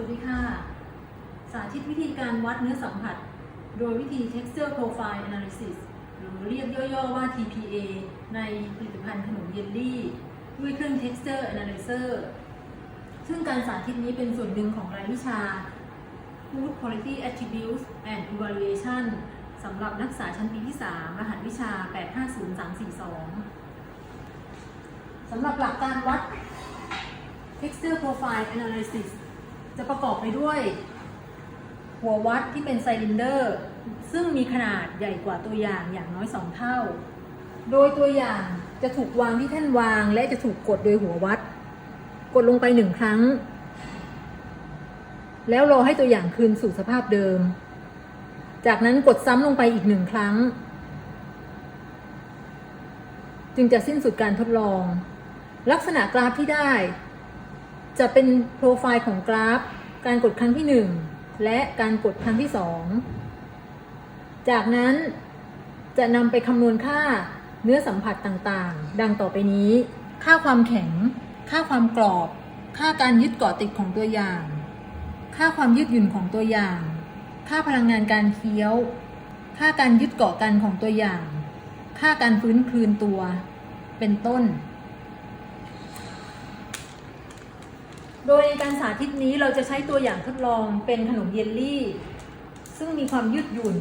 วัสดีค่ะ สาธิตวิธีการวัดเนื้อสัมผัส โดยวิธี texture profile analysis หรือเรียกย่อๆว่า TPA ในผลิตภัณฑ์ขนมเยลลี่ ด้วยเครื่อง texture analyzer ซึ่งการสาธิตนี้เป็นส่วนหนึ่งของรายวิชา Food Quality Attributes and Evaluation สำหรับนักศึกษาชั้นปีที่ 3 รหัสวิชา 850342 สำหรับหลักการวัด texture profile analysis จะประกอบไปด้วย หัววัดที่เป็นไซลินเดอร์ ซึ่งมีขนาดใหญ่กว่าตัวอย่างอย่างน้อย 2 เท่า โดยตัวอย่างจะถูกวางที่แท่นวาง และจะถูกกดโดยหัววัด กดลงไปหนึ่งครั้ง แล้วรอให้ตัวอย่างคืนสู่สภาพเดิม จากนั้นกดซ้ำลงไปอีกหนึ่งครั้ง จึงจะสิ้นสุดการทดลอง ลักษณะกราฟที่ได้ จะเป็นโปรไฟล์ของกราฟ การกดครั้งที่ 1 และการกดครั้งที่ 2 จากนั้นจะนำไปคำนวณค่าเนื้อสัมผัสต่างๆ ดังต่อไปนี้ ค่าความแข็ง ค่าความกรอบ ค่าการยึดเกาะติดของตัวอย่าง ค่าความยืดหยุ่นของตัวอย่าง ค่าพลังงานการเคี้ยว ค่าการยึดเกาะกันของตัวอย่าง ค่าการฟื้นคืนตัว เป็นต้น โดยในการสาธิตนี้เราจะใช้ตัวอย่างทดลองเป็นขนมเยลลี่ ซึ่งมีความยืดหยุ่น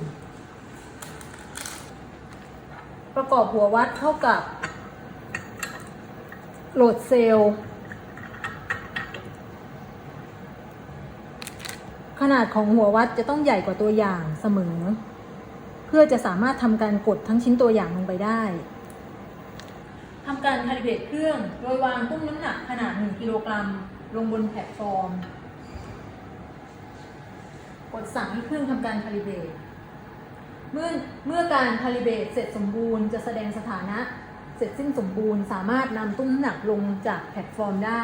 ประกอบหัววัดเท่ากับ โหลดเซลล์ ขนาดของหัววัดจะต้องใหญ่กว่าตัวอย่างเสมอ เพื่อจะสามารถทำการกดทั้งชิ้นตัวอย่างลงไปได้ทำการคาลิเบรตเครื่อง โดยวางตุ้มน้ำหนักขนาด 1 กิโลกรัม ลงบนแพลตฟอร์ม กดสั่งให้เครื่องทำการคาลิเบตเมื่อเมื่อการคาลิเบตเสร็จสมบูรณ์จะแสดงสถานะเสร็จสิ้นสมบูรณ์ สามารถนำตุ้มหนักลงจากแพลตฟอร์มได้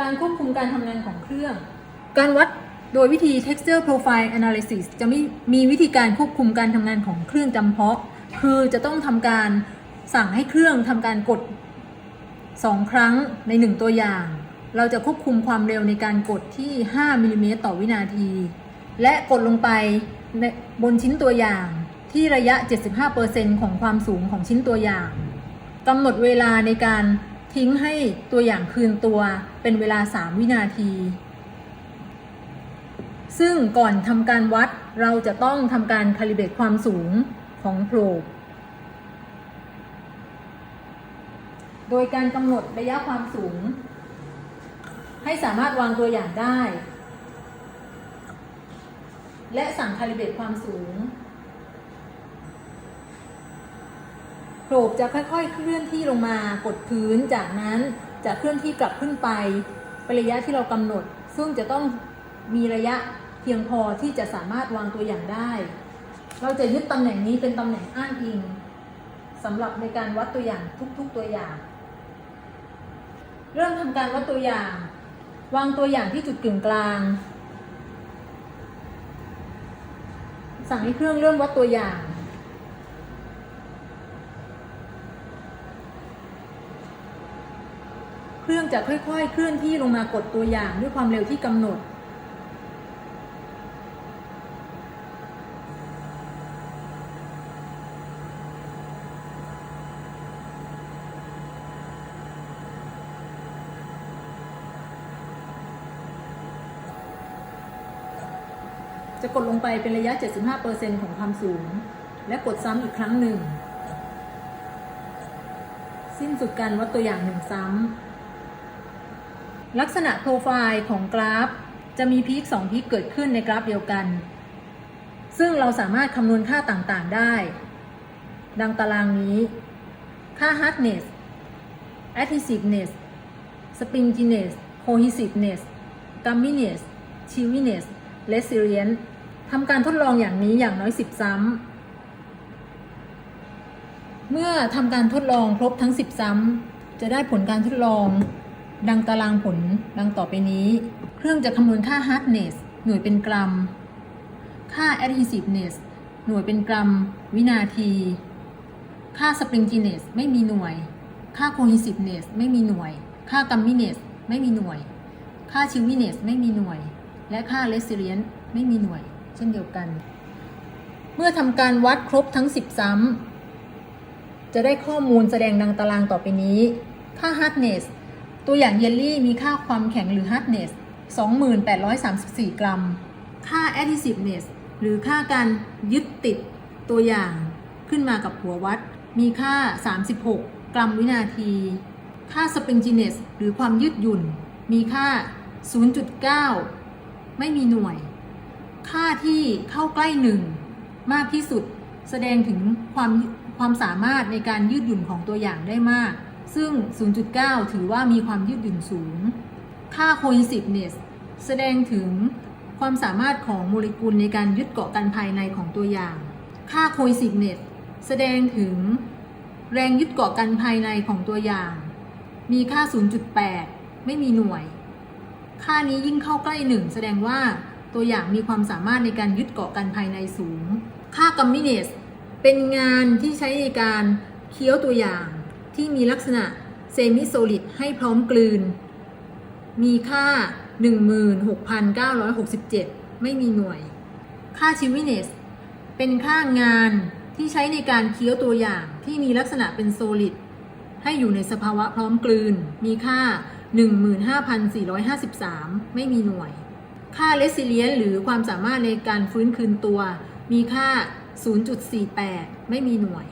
การควบคุมการทำงานของเครื่อง การวัดโดยวิธี texture profile analysis จะม่มีวิธีการควบคุมการทำงานของเครื่องจำเพาะ คือจะต้องทำการสั่งให้เครื่องทำการกด 2 ครั้งใน 1 ตัวอย่าง เราจะควบคุมความเร็วในการกดที่ 5มิลลิเมตรต่อวินาที และกดลงไปบนชิ้นตัวอย่างที่ระยะ 75%ของความสูงของชิ้นตัวอย่างกำหนดเวลาในการทิ้งให้ตัวอย่างคืนตัวเป็นเวลา 3 วินาที ซึ่งก่อนทำการวัดเราจะต้องทำการคาลิเบรตความสูง ของโพรบโดยการกำหนดระยะความสูง ให้สามารถวางตัวอย่างได้ และสั่งคาลิเบตความสูงโผลบจะค่อยๆ เคลื่อนที่ลงมากดพื้นจากนั้นจะเคลื่อนที่กลับขึ้นไปเป็นระยะที่เรากำหนด ซึ่งจะต้องมีระยะเพียงพอที่จะสามารถวางตัวอย่างได้ เราจะยึดตำแหน่งนี้เป็นตำแหน่งอ้างอิงสำหรับในการวัดตัวอย่างทุกๆตัวอย่าง เริ่มทำการวัดตัวอย่าง วางตัวอย่างที่จุดกึ่งกลาง สั่งให้เครื่องเริ่มวัดตัวอย่างเครื่องจะค่อยๆ เคลื่อนที่ลงมากดตัวอย่างด้วยความเร็วที่กำหนด จะกดลงไปเป็นระยะ 75%ของความสูง และกดซ้ำอีกครั้งหนึ่ง สิ้นสุดการวัดตัวอย่างหนึ่งซ้ำ ลักษณะโปรไฟล์ของกราฟ จะมีพีค2พีคเกิดขึ้นในกราฟเดียวกัน ซึ่งเราสามารถคำนวณค่าต่างๆได้ ดังตารางนี้ ค่า hardness adhesiveness springiness cohesiveness gumminess chewiness resilience ทำการทดลองอย่างนี้อย่างน้อย10ซ้ำ เมื่อทำการทดลองครบทั้ง10ซ้ำ จะได้ผลการทดลอง ดังตารางผลดังต่อไปนี้ เครื่องจะคำนวณค่า hardness หน่วยเป็นกรัม ค่า adhesiveness หน่วยเป็นกรัม วินาที ค่า springiness ไม่มีหน่วย ค่า cohesiveness ไม่มีหน่วย ค่า gumminess ไม่มีหน่วย ค่า chewiness ไม่มีหน่วย และค่า resilience ไม่มีหน่วย เช่นเดียวกัน เมื่อทำการวัดครบทั้ง 10 ซ้ำ จะได้ข้อมูลแสดงดังตารางต่อไปนี้ ค่า hardness ตัวอย่างเยลลี่มีค่าความแข็งหรือ hardness 2834 กรัม ค่า adhesiveness หรือค่าการยึดติดตัวอย่างขึ้นมากับหัววัด มีค่า 36 กรัมวินาที ค่า springiness หรือความยืดหยุ่น มีค่า 0.9 ไม่มีหน่วย ค่าที่เข้าใกล้1มากที่สุด แสดงถึงความความสามารถในการยืดหยุ่นของตัวอย่างได้มาก ซึ่ง 0.9 ถือว่ามีความยืดหยุ่นสูง ค่า cohesiveness แสดงถึงความสามารถของโมเลกุลในการยึดเกาะกันภายในของตัวอย่าง ค่า cohesiveness แสดงถึงแรงยึดเกาะกันภายในของตัวอย่าง มีค่า 0.8 ไม่มีหน่วย ค่านี้ยิ่งเข้าใกล้1แสดงว่า ตัวอย่างมีความสามารถในการยึดเกาะกันภายในสูง ค่า gumminess เป็นงานที่ใช้ในการเคี้ยวตัวอย่างที่มีลักษณะเซมิโซลิดให้พร้อมกลืน มีค่า 16,967 ไม่มีหน่วย ค่าชิวิเนสเป็นค่างานที่ใช้ในการเคี้ยวตัวอย่างที่มีลักษณะเป็นโซลิดให้อยู่ในสภาวะพร้อมกลืน มีค่า 15,453 ไม่มีหน่วย ค่าเลสซิเลียนหรือความสามารถในการฟื้นคืนตัว มีค่า 0.48 ไม่มีหน่วย